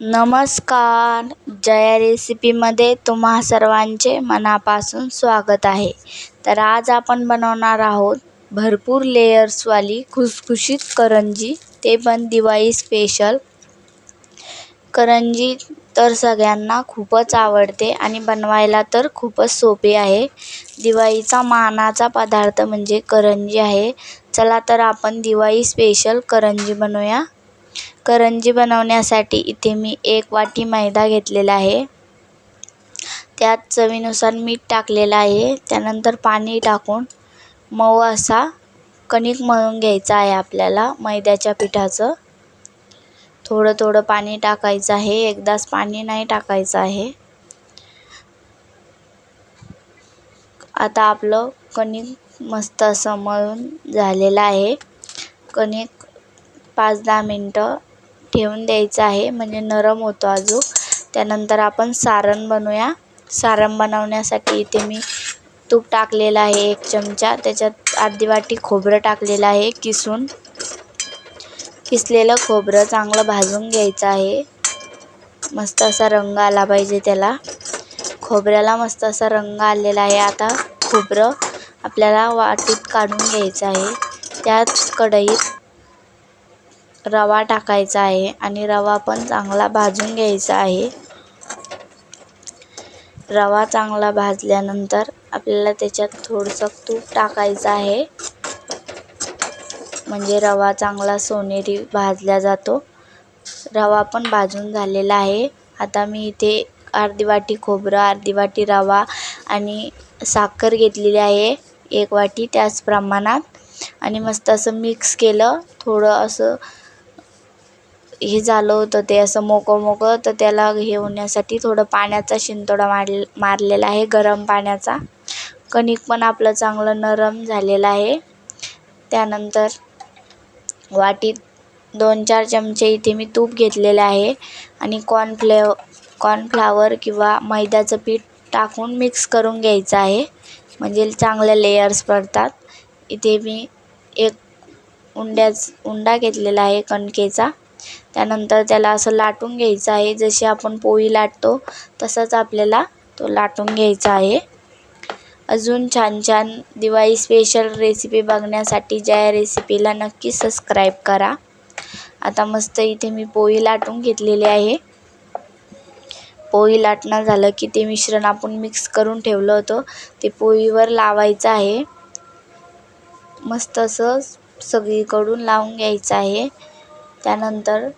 नमस्कार. जया रेसिपीमध्ये तुम्हा सर्वांचे मनापासून स्वागत आहे. तर आज आपण बनवणार आहोत भरपूर लेयर्सवाली खुसखुशीत करंजी. ते पण दिवाळी स्पेशल करंजी तर सगळ्यांना खूपच आवडते आणि बनवायला तर खूपच सोपे आहे. दिवाळीचा मानाचा पदार्थ म्हणजे करंजी आहे. चला तर आपण दिवाळी स्पेशल करंजी बनवूया. करंजी बनवण्यासाठी इथे मी एक वाटी मैदा घेतलेला आहे. त्यात चवीनुसार मीठ टाकलेलं आहे. त्यानंतर पाणी टाकून मऊ असा कणिक मळून घ्यायचा आहे आपल्याला मैद्याच्या पिठाचं. थोडं थोडं पाणी टाकायचं आहे. एकदाच पाणी नाही टाकायचं आहे. आता आपलं कणिक मस्त असं मळून झालेलं आहे. कणिक पाच दहा मिनटं ठेवून द्यायचं आहे. म्हणजे नरम होतो अजून त्यानंतर आपण सारण बनवूया. सारण बनवण्यासाठी इथे मी तूप टाकलेलं आहे एक चमचा. त्याच्यात अर्धी वाटी खोबरं टाकलेलं आहे किसून. किसलेलं खोबरं चांगलं भाजून घ्यायचं आहे. मस्त असा रंग आला पाहिजे त्याला. खोबऱ्याला मस्त असा रंग आलेला आहे. आता खोबरं आपल्याला वाटीत काढून घ्यायचं आहे. त्याच कढईत रवा टाकायचा आहे आणि रवा पण चांगला भाजून घ्यायचा आहे. रवा चांगला भाजल्यानंतर आपल्याला त्याच्यात थोडंसं तूप टाकायचं आहे. म्हणजे रवा चांगला सोनेरी भाजला जातो. रवा पण भाजून झालेला आहे. आता मी इथे अर्धी वाटी खोबरं अर्धी वाटी रवा आणि साखर घेतलेली आहे. एक वाटी त्याच प्रमाणात. आणि मस्त असं मिक्स केलं. थोडं असं हे झालं होतं ते असं मोकळं मोकळं तर त्याला हे होण्यासाठी थोडं पाण्याचा शिंतोडा मार मारलेला आहे गरम पाण्याचा. कणिक पण आपलं चांगलं नरम झालेलं आहे. त्यानंतर वाटीत दोन चार चमचे इथे मी तूप घेतलेलं आहे आणि कॉर्नफ्लेव कॉर्नफ्लावर किंवा मैद्याचं पीठ टाकून मिक्स करून घ्यायचं आहे. म्हणजे चांगले लेयर्स पडतात. इथे मी एक उंड्याच उंडा घेतलेला आहे कणकेचा. त्यानंतर त्याला असं लाटून घ्यायचं आहे. जशी आपण पोळी लाटतो तसंच आपल्याला तो लाटून घ्यायचा आहे. अजून छान छान दिवाळी स्पेशल रेसिपी बघण्यासाठी ज्या रेसिपीला नक्की सबस्क्राईब करा. आता मस्त इथे मी पोळी लाटून घेतलेली आहे. पोळी लाटणं झालं की ते मिश्रण आपण मिक्स करून ठेवलं होतं. ते पोळीवर लावायचं आहे. मस्त असं सगळीकडून लावून घ्यायचं आहे. त्यानंतर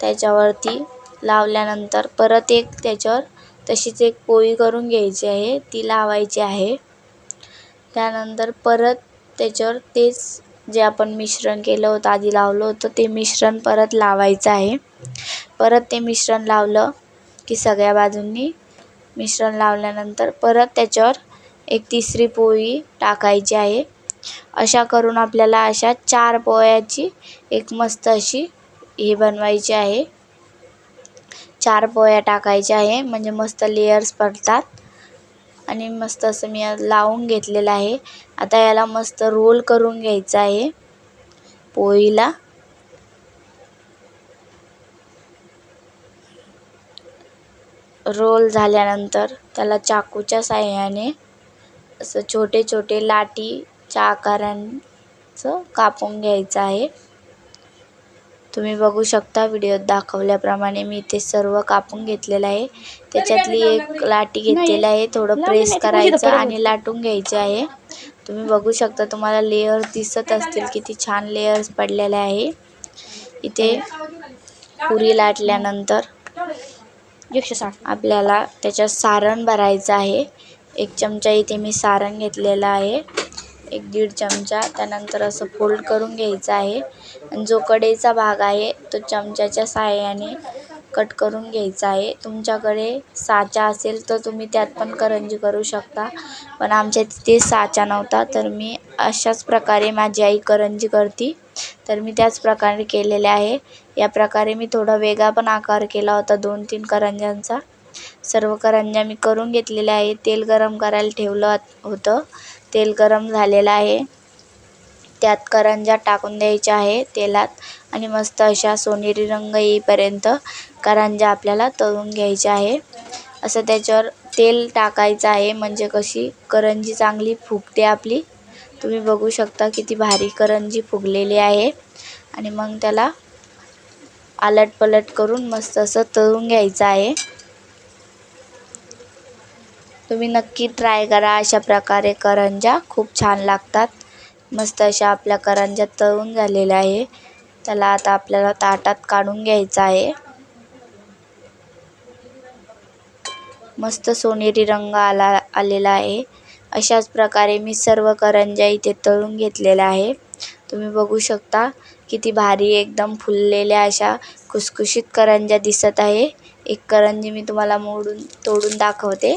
त्याच्यावरती लावल्यानंतर परत एक त्याच्यावर तशीच एक पोळी करून घ्यायची आहे ती लावायची आहे. त्यानंतर परत त्याच्यावर तेच जे आपण मिश्रण केलं होतं आधी लावलं होतं ते मिश्रण परत लावायचं आहे. परत ते मिश्रण लावलं की सगळ्या बाजूंनी मिश्रण लावल्यानंतर परत त्याच्यावर एक तिसरी पोळी टाकायची आहे. अशा करून आपल्याला अशा चार पोळ्याची एक मस्त अशी हे बनवायची आहे. चार पोळ्या टाकायच्या आहे म्हणजे मस्त लेयर्स पडतात. आणि मस्त असं मी लावून घेतलेलं आहे. आता याला मस्त रोल करून घ्यायचं आहे. पोळीला. रोल झाल्यानंतर त्याला चाकूच्या साह्याने असं छोटे छोटे लाटीच्या आकारांचं कापून घ्यायचं आहे. तुम्ही बघू शकता व्हिडिओत दाखवल्याप्रमाणे मी ते सर्व कापून घेतलेलं आहे. त्याच्यातली एक लाटी घेतलेली आहे थोडं प्रेस करायचं आणि लाटून घ्यायचे आहे. तुम्ही बघू शकता तुम्हाला लेयर दिसत असतील किती छान लेयर्स पडलेले आहे. इथे पुरी लाटल्यानंतर आपल्याला त्याच्यात सारण भरायचं आहे. एक चमचा इथे मी सारण घेतलेलं आहे. एक दीड चमचा त्यानंतर असं फोल्ड करून घ्यायचं आहे. आणि जो कडेचा भाग आहे तो चमच्याच्या साहाय्याने कट करून घ्यायचा आहे. तुमच्याकडे साचा असेल तर तुम्ही त्यात पण करंजी करू शकता. पण आमच्या तिथे साचा नव्हता तर मी अशाच प्रकारे माझी आई करंजी करते. तर मी त्याच प्रकारे केलेले आहे. या प्रकारे मी थोडा वेगळा पण आकार केला होता दोन तीन करंज्यांचा. सर्व करंज्या मी करून घेतलेल्या आहे तेल गरम करायला ठेवलं होतं. तेल गरम झालेलं आहे. त्यात करंज्या टाकून द्यायच्या आहे तेलात. आणि मस्त अशा सोनेरी रंग येईपर्यंत करंज्या आपल्याला तळून घ्यायच्या आहे. असं त्याच्यावर तेल टाकायचं आहे. म्हणजे कशी? करंजी चांगली फुगते आपली. तुम्ही बघू शकता किती भारी करंजी फुगलेली आहे. आणि मग त्याला आलट पलट करून मस्त असं तळून घ्यायचं आहे. तुम्ही नक्की ट्राय करा. अशा प्रकारे करंज्या खूप छान लागतात. मस्त अशा आपल्या करंज्या तळून झालेल्या आहे. त्याला आता आपल्याला ताटात काढून घ्यायचं आहे. मस्त सोनेरी रंग आला आलेला आहे. अशाच प्रकारे मी सर्व करंज्या इथे तळून घेतलेल्या आहे. तुम्ही बघू शकता किती भारी एकदम फुललेल्या अशा खुसखुशीत करंज्या दिसत आहे. एक करंजी मी तुम्हाला मोडून तोडून दाखवते.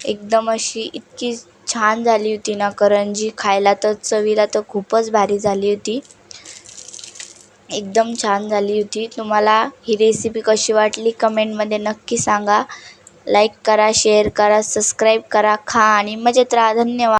एकदम अशी इतकी छान झाली होती ना करंजी. खायला तर चवीला तर खूपच भारी झाली होती. एकदम छान झाली होती. तुम्हाला ही रेसिपी कशी वाटली कमेंटमध्ये नक्की सांगा. लाईक करा शेअर करा सबस्क्राईब करा खा आणि मजेत राहा. धन्यवाद.